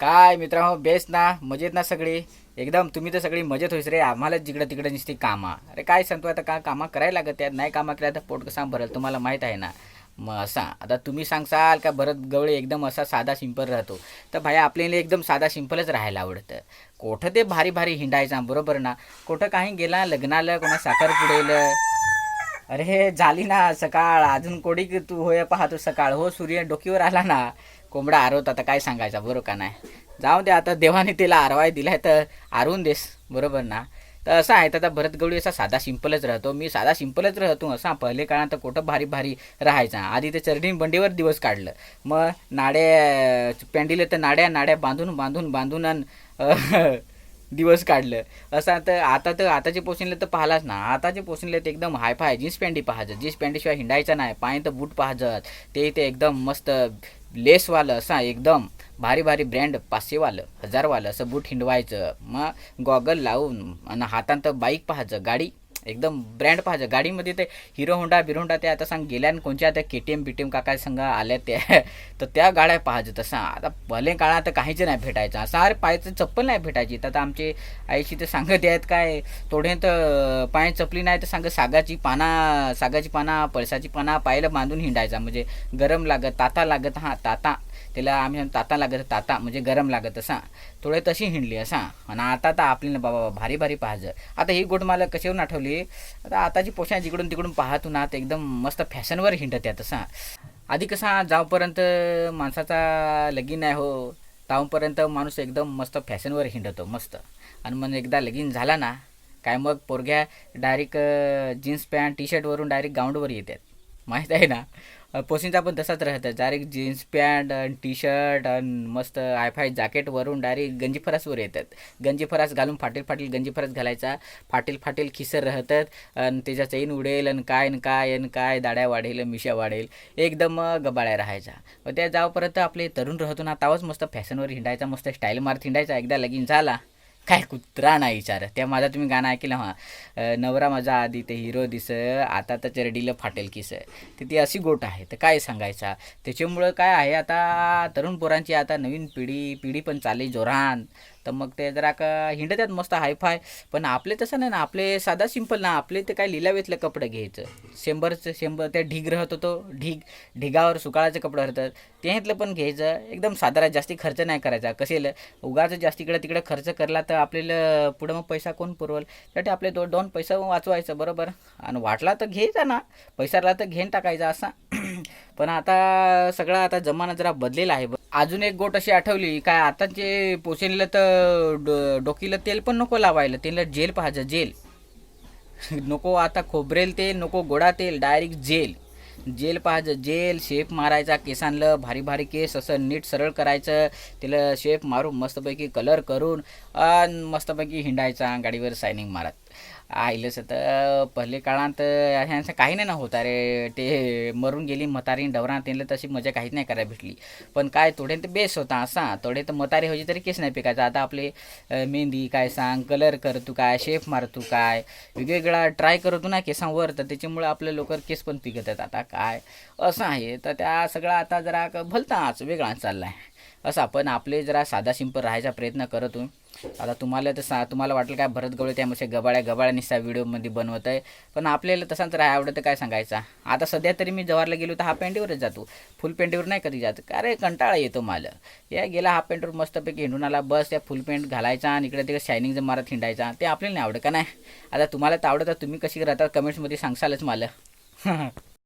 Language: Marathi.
काय मित्रांनो बेस्ट ना मजेत ना सगळी? एकदम तुम्ही तर सगळी मजेत होईस रे. आम्हालाच जिकडं तिकडं नुसती कामा. अरे काय सांगतो आता का कामा करायला लागत त्यात नाही कामा केल्या तर पोट कसा भरेल तुम्हाला माहीत आहे ना. मग असा आता तुम्ही सांगसाल का भरत गवळे एकदम असा साधा सिंपल राहतो. तर भाई आपल्याला एकदम साधा सिंपलच राहायला आवडतं. कोठं ते भारी भारी हिंडायचा बरोबर ना? कुठं काही गेला लग्नाला कोणा साखर पुडेल अरे हे झाली ना सकाळ. अजून कोडी की तू होय पाहतो सकाळ. हो सूर्य डोकीवर आला ना. कोंबडा आरवत आता काय सांगायचा बरोबर का नाही? जाऊ दे आता देवाने तिला आरवाय दिलाय तर आरवून देस बरोबर ना? तर असं आहे तर आता भरतगवळी असा साधा सिंपलच राहतो. मी साधा सिंपलच राहतो असा पहिले काळात तर कुठं भारी भारी राहायचा. आधी ते चरणी बंडीवर दिवस काढलं. मग नाड्या पेंडीले तर नाड्या नाड्या बांधून बांधून बांधून दिवस काढलं. असं आता आता तर आताचे पोषणले तर पाहिलाच ना. आताचे पोषणले तर एकदम हाय फाय जीन्स पॅन्टी पाहायचं. जीन्स पॅन्टीशिवाय हिंडायचं नाही. पाय तर बूट पाहायचं. ते ते एकदम मस्त लेसवालं असं एकदम भारी भारी ब्रँड पाचशेवालं हजारवालं असं बूट हिंडवायचं. मग गॉगल लावून आणि हातांत बाईक पाहायचं गाडी. एकदम ब्रँड पाहायचं. गाडीमध्ये ते हिरो होंडा बिरोंडा ते आता सांग गेल्या आणि कोणच्या त्या K T M B T M काका संघ आल्या त्या. तर त्या गाड्या पाहायचं तसं. आता भले काळात आता काहीच नाही भेटायचं. असं अरे पायाचं चप्पल नाही भेटायची. तर आता आमचे आईशी तर सांगत आहेत काय थोडे तर पाय चपली नाही तर सांग सागाची पाना सागाची पाना पळसाची पाना पायला बांधून हिंडायचा. म्हणजे गरम लागत ताता लागत. हां ताता त्याला आम्ही ताता लागत ताता. म्हणजे गरम लागत असा. थोडे तशी हिंडली असा. आणि आता तर आपल्याला बाबा भारी भारी पाहायचं आता ही गोट मला कशावरून आठवली? आता आताची पोशाख जिकडून तिकडून पाहतो ना तर एकदम मस्त फॅशनवर हिंडत आहे तसा आधी कसा जाऊपर्यंत माणसाचा लगीन आहे हो. तावपर्यंत माणूस एकदम मस्त फॅशनवर हिंडतो मस्त. आणि मग एकदा लगीन झाला ना काय मग पोरग्या डायरेक्ट जीन्स पॅन्ट टी शर्टवरून डायरेक्ट ग्राउंडवर येतात माहीत आहे ना? अ, पोसींचा पण तसाच राहतं डायरेक्ट जीन्स पॅन्ट आणि टी शर्ट आणि मस्त आयफाय जॅकेटवरून डायरेक्ट गंजी फरासवर येतात. गंजी फरास घालून फाटील फाटील गंजी फरास घालायचा. फाटील फाटील खिसर राहतात आणि त्याच्या चैन उडेल आणि काय आणि काय आणि काय दाड्या वाढेल मिशा वाढेल. एकदम गबाळ्या राहायचा मग त्या जाऊपर्यंत आपले तरुण राहतो ना तावच मस्त फॅशनवर हिंडायचा मस्त स्टाईल मारत हिंडायचा. एकदा लगीन झाला काय कुत्रा नाही विचार त्या माझा तुम्ही गाणं ऐकलं हा नवरा माझा आधी ते हिरो दिस आता तर चरडीला फाटेल किस. तर ती अशी गोट आहे. तर काय सांगायचा? त्याच्यामुळं काय आहे आता तरुण पोरांची आता नवीन पिढी पिढी पण चालली जोरान तर मग ते जरा का हिंडतात मस्त हायफाय. पण आपले तसं नाही ना आपले साधा सिंपल ना आपले ते काय लिलावेतलं कपडे घ्यायचं. शंभरचं शंभर त्या ढीग राहत होतो ढीग ढिगावर सुकाळाचे कपडे राहतात त्यातलं पण घ्यायचं. एकदम साधारण जास्ती खर्च नाही करायचा. कसेल उगाच जास्त इकडं तिकडं खर्च करला तर आपल्याला पुढं मग पैसा कोण पुरवल? त्यासाठी आपले दो दोन पैसा वाचवायचं बरोबर? आणि वाटला तर घ्यायचा ना. पैसा राहिला तर घेऊन टाकायचा असा. पण आता सगळा आता जमाना जरा बदलेला आहे. अजून एक गोट अशी आठवली काय आताचे पोचलेलं तर डो डोकीला तेल पण नको लावायला त्याला जेल पाहायचं जेल. नको आता खोबरेल तेल नको गोडा तेल डायरेक्ट जेल. जेल पाहायचं जेल शेप मारायचा केसांलं भारी भारी केस असं नीट सरळ करायचं त्याला शेप मारून मस्तपैकी कलर करून मस्तपैकी हिंडायचा गाडीवर सायनिंग मारत. आईलंच तर पहिले काळात ह्यांचं काही नाही ना होता. रे ते मरून गेली मतारी डवरा त्यांना तशी मजा काहीच नाही करायला भेटली. पण काय थोडे तर बेस होता असा. थोडे तर मतारी होती तरी केस नाही पिकायचा. आता आपले मेहंदी काय सांग कलर करतो काय शेप मारतो काय वेगवेगळा ट्राय करतो ना केसांवर तर त्याच्यामुळे आपले लोक केस पण पिकत आहेत. आता काय असं आहे. तर त्या सगळा आता जरा भलताच वेगळा चालला आहे असं आपण आपले जरा साधा सिंपल राहायचा प्रयत्न करतो आता तुम्हाला तर सा तुम्हाला वाटलं काय भरत गवळे त्यामध्ये गबाळ्या गबाळ्या निसा व्हिडिओमध्ये बनवत आहे. पण आपल्याला तसाच राहा आवडतं काय सांगायचा? आता सध्या तरी मी जवारला गेलो तर हाफ पॅन्टीवरच जातो. फुल पॅन्टीवर नाही कधी जात. अरे कंटाळा येतो मला. या गेला हाफ पॅन्टवर मस्तपैकी हिंडून आला. बस त्या फुल पॅन्ट घालायचा आणि इकडे तिकडे शायनिंग जर मारत हिंडायचा. ते आपल्याला नाही आवडत का नाही? आता तुम्हाला तर आवडतं तुम्ही कशी राहता? कमेंट्समध्ये सांगसालच मला.